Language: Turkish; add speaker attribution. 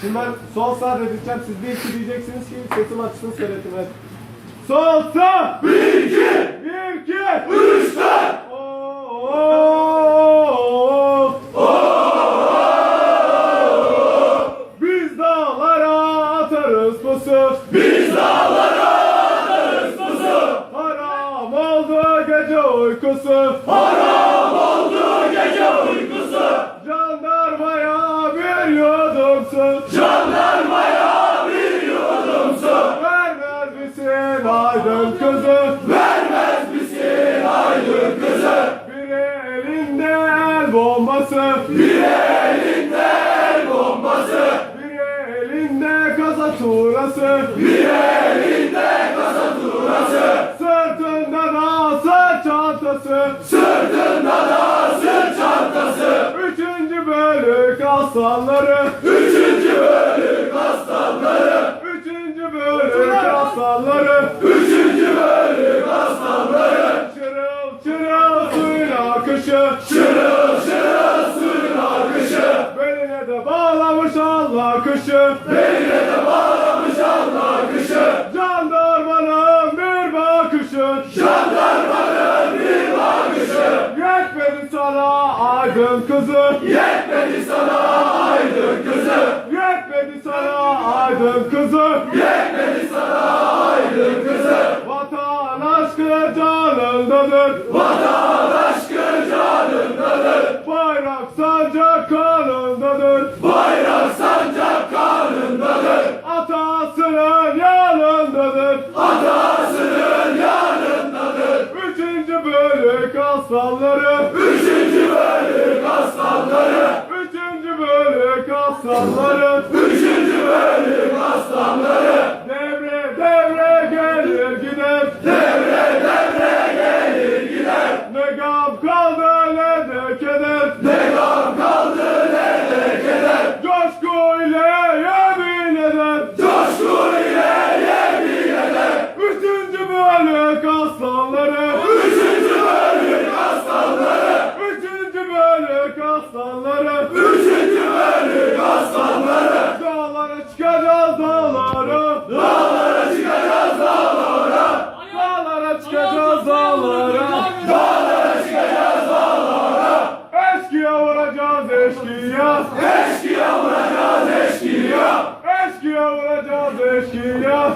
Speaker 1: Şimdi ben sol sağ dedirteceğim. Siz bir iki diyeceksiniz ki sesim açsın söyletim hadi. Sol sağ. Bir iki. Bir iki. Üç dört. Biz dağlara atarız pusu. Biz dağlara atarız pusu. Haram oldu gece uykusu. Haram oldu gece uykusu. Jandarmaya bir yudum su. Jandarmaya bir yudum su. Vermez misin aydın kızı? Vermez misin aydın kızı? Biri elinde el bombası. Biri biri elinde kasa tuğrası. Biri elinde kasa tuğrası. Sırtında da sırt çantası. Sırtında da sırt çantası. Üçüncü bölük aslanları. Üçüncü bölük aslanları. Üçüncü bölük aslanları. Üçüncü bölük aslanları. Çırıl çırıl suyun akışı. Çırıl çırıl Allah kışı. Beline de bağlamış Allah kışı. Jandarmanın bir bakışı. Jandarmanın bir bakışı. Yetmedi sana aydın kızı. Yetmedi sana aydın kızı. Yetmedi sana aydın kızı. Yetmedi sana bölük aslanları. Üçüncü bölük aslanları. Üçüncü bölük aslanları. Üçüncü bölük aslanları. Devre devre gelir gider. Devre devre gelir gider. Ne gam kaldı ne de keder. Ne gam kaldı ne de keder. Coşku ile yemin eder. Coşku ile yemin eder. Üçüncü bölük aslanları. Üçüncü bölük aslanları. Üçüncü bölük aslanları. Üçüncü bölük aslanları. Dağlara çıkacağız dağlara. Dağlara çıkacağız dağlara. Dağlara çıkacağız dağlara. Dağlara çıkacağız dağlara. Eşkıya vuracağız eşkıya. Eşkıya vuracağız eşkıya. Eşkıya vuracağız eşkıya.